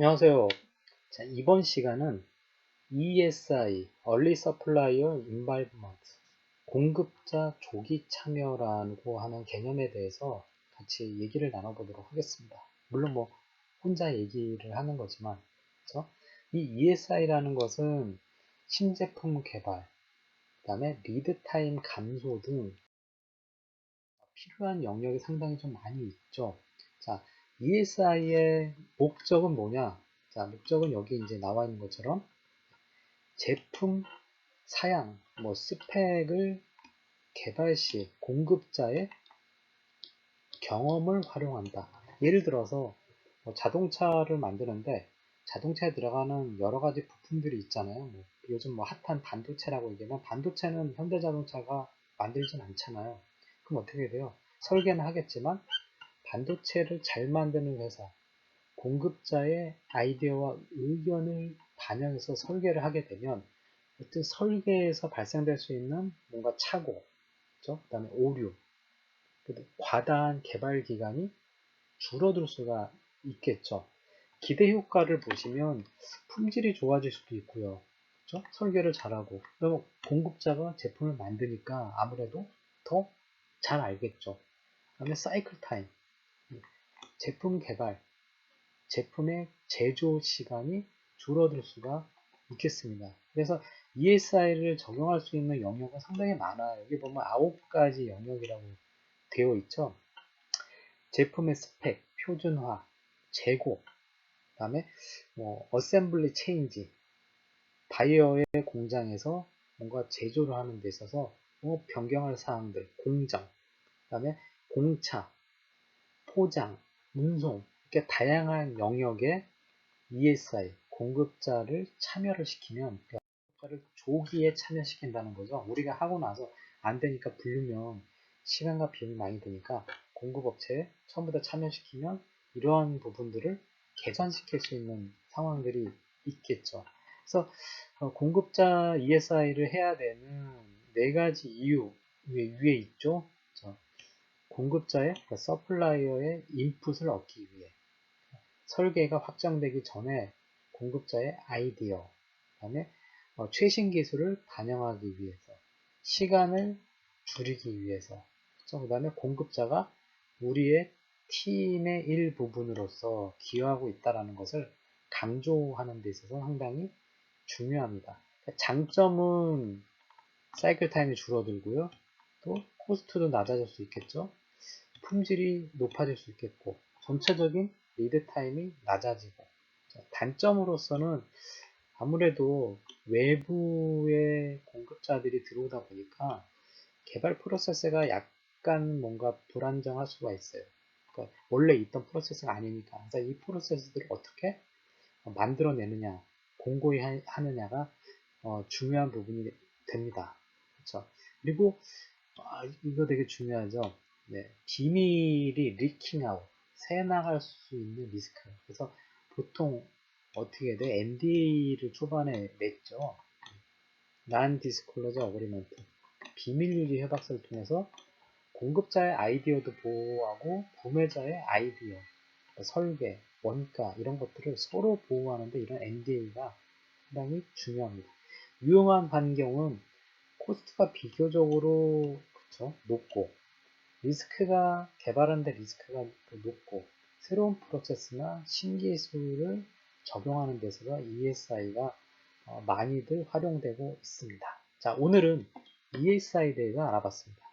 안녕하세요. 자, 이번 시간은 ESI, Early Supplier Involvement, 공급자 조기 참여라고 하는 개념에 대해서 같이 얘기를 나눠보도록 하겠습니다. 물론 뭐 혼자 얘기를 하는 거지만, 그렇죠? 이 ESI라는 것은 신제품 개발, 그 다음에 리드 타임 감소 등 필요한 영역이 상당히 좀 많이 있죠. 자, ESI의 목적은 뭐냐? 자, 목적은 여기 이제 나와 있는 것처럼 제품 사양, 뭐 스펙을 개발 시 공급자의 경험을 활용한다. 예를 들어서 뭐 자동차를 만드는데 자동차에 들어가는 여러 가지 부품들이 있잖아요. 뭐 요즘 뭐 핫한 반도체라고 얘기하면 반도체는 현대자동차가 만들진 않잖아요. 그럼 어떻게 돼요? 설계는 하겠지만 반도체를 잘 만드는 회사, 공급자의 아이디어와 의견을 반영해서 설계를 하게 되면 어떤 설계에서 발생될 수 있는 뭔가 착오, 그렇죠? 그 다음에 오류, 과다한 개발 기간이 줄어들 수가 있겠죠. 기대 효과를 보시면 품질이 좋아질 수도 있고요. 그렇죠? 설계를 잘하고 그리고 공급자가 제품을 만드니까 아무래도 더 잘 알겠죠. 그다음에 사이클 타임, 제품 개발, 제품의 제조 시간이 줄어들 수가 있겠습니다. 그래서 ESI를 적용할 수 있는 영역은 상당히 많아요. 여기 보면 아홉 가지 영역이라고 되어 있죠. 제품의 스펙, 표준화, 재고, 그 다음에 뭐 어셈블리 체인지, 바이어의 공장에서 뭔가 제조를 하는 데 있어서 뭐 변경할 사항들, 공정, 그 다음에 공차, 포장, 운송, 이렇게 다양한 영역의 ESI, 공급자를 참여를 시키면, 그러니까 공급자를 조기에 참여시킨다는 거죠. 우리가 하고 나서 안 되니까 부르면 시간과 비용이 많이 드니까 공급업체에 처음부터 참여시키면 이러한 부분들을 개선시킬 수 있는 상황들이 있겠죠. 그래서 어, 공급자 ESI를 해야 되는 네 가지 이유 위에 있죠. 공급자의 그러니까 서플라이어의 인풋을 얻기 위해 설계가 확정되기 전에 공급자의 아이디어, 그 다음에 어, 최신 기술을 반영하기 위해서 시간을 줄이기 위해서 그 다음에 공급자가 우리의 팀의 일부분으로서 기여하고 있다는 것을 강조하는 데 있어서 상당히 중요합니다. 그러니까 장점은 사이클 타임이 줄어들고요. 또 코스트도 낮아질 수 있겠죠. 품질이 높아질 수 있겠고 전체적인 리드 타임이 낮아지고 단점으로서는 아무래도 외부의 공급자들이 들어오다 보니까 개발 프로세스가 약간 뭔가 불안정할 수가 있어요. 그러니까 원래 있던 프로세스가 아니니까 그래서 이 프로세스들을 어떻게 만들어내느냐 공고히 하느냐가 어, 중요한 부분이 됩니다. 그렇죠? 그리고 아, 이거 되게 중요하죠. 네, 비밀이 리킹아웃, 새 나갈 수 있는 리스크. 그래서 보통 어떻게 돼? NDA를 초반에 맺죠. 난 디스클로저 어그리먼트. 비밀 유지 협약서를 통해서 공급자의 아이디어도 보호하고 구매자의 아이디어, 설계, 원가 이런 것들을 서로 보호하는데 이런 NDA가 상당히 중요합니다. 유용한 환경은 코스트가 비교적으로 그쵸? 높고 리스크가 개발하는데 리스크가 높고 새로운 프로세스나 신기술을 적용하는 데서가 ESI가 어, 많이들 활용되고 있습니다. 자, 오늘은 ESI에 대해서 알아봤습니다.